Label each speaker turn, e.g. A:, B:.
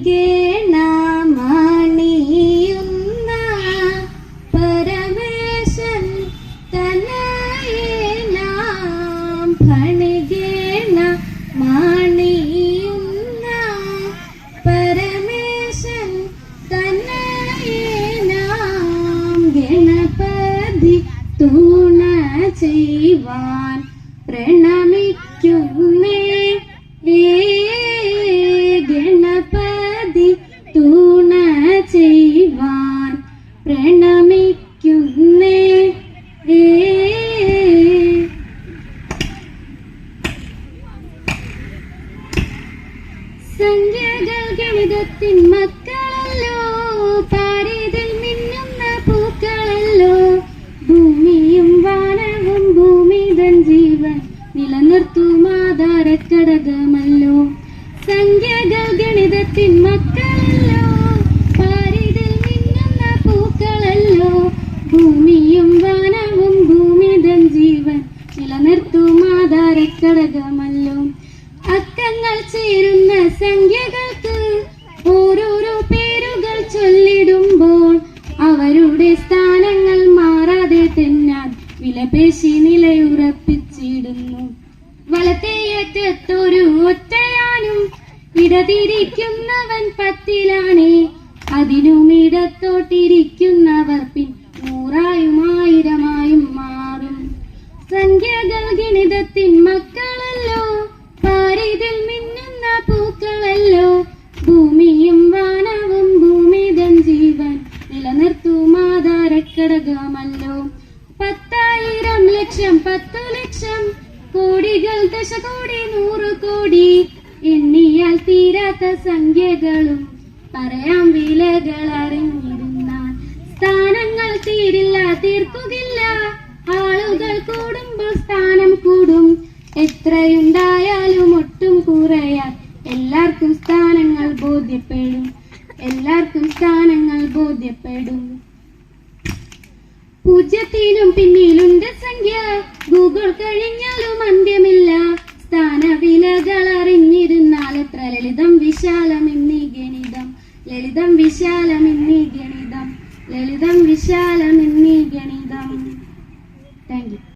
A: ഫണികേണമണിയുന്ന പരമേശൻ തനയെ നാം ഫണികേണ മണിയുന്ന പരമേശൻ തനയെ നാം ഗണപതി തൂണ ചെയ്യുവാൻ പ്രണമിക്കുന്നേ സംഖ്യകൾ ഗണിതത്തിൻ മക്കളല്ലോ പാരീതിൽ മിന്നുന്ന പൂക്കളല്ലോ. ഭൂമിയും വാനവും ഭൂമിതൻ ജീവൻ നിലനിർത്തും ആധാരക്കടകമല്ലോ. സംഖ്യകൾ ഗണിതത്തിൻ മക്കളല്ലോ പാരീതിൽ മിന്നുന്ന പൂക്കളല്ലോ. ഭൂമിയും വാനവും ഭൂമിതൻ ജീവൻ നിലനിർത്തും ആധാരക്കടകമല്ലോ. അക്കങ്ങൾ ചേരുന്ന സംഖ്യകൾക്ക് ഓരോരോ പേരുകൾ ചൊല്ലിടുമ്പോൾ അവരുടെ സ്ഥാനങ്ങൾ മാറാതെ തെന്നാൻ വിലപേശി നിലയുറപ്പിച്ചിടുന്നു. വലത്തേയറ്റത്തൊരു ഒറ്റയാനും ഇടതിരിക്കുന്നവൻ പത്തിലാണേ. അതിനും ഇടത്തോട്ടിരിക്കുന്നവർ പിൻ നൂറായും ആയിരമായും മാറും. സംഖ്യകൾ ഗണിതത്തിൻ ആധാരക്കടകമല്ലോ പത്തായിരം ലക്ഷം പത്തു ലക്ഷം. കോടികൾ ദശകോടി നൂറ് കോടി. എണ്ണിയാൽ തീരാത്ത സംഖ്യകളും. പറയാം വിലകൾ അറിഞ്ഞിരുന്നാൽ. സ്ഥാനങ്ങൾ തീരില്ല തീർക്കുകില്ല ആളുകൾ കൂടുമ്പോൾ സ്ഥാനം കൂടും. എത്രയുണ്ടായാലും ഒട്ടും കുറയാൻ എല്ലാവർക്കും സ്ഥാനങ്ങൾ ബോധ്യപ്പെടും. എല്ലാവർക്കും സ്ഥാനങ്ങൾ ബോധ്യപ്പെടും. പൂജ്യത്തിനും പിന്നിലുണ്ട് സംഖ്യ. ഗൂഗിൾ കഴിഞ്ഞാലും അന്ത്യമില്ല. സ്ഥാനവിലകൾ അറിഞ്ഞിരുന്നാൽ എത്ര ലളിതം വിശാലം എന്നീ ഗണിതം. ലളിതം വിശാലം എന്നീ ഗണിതം. ലളിതം വിശാലം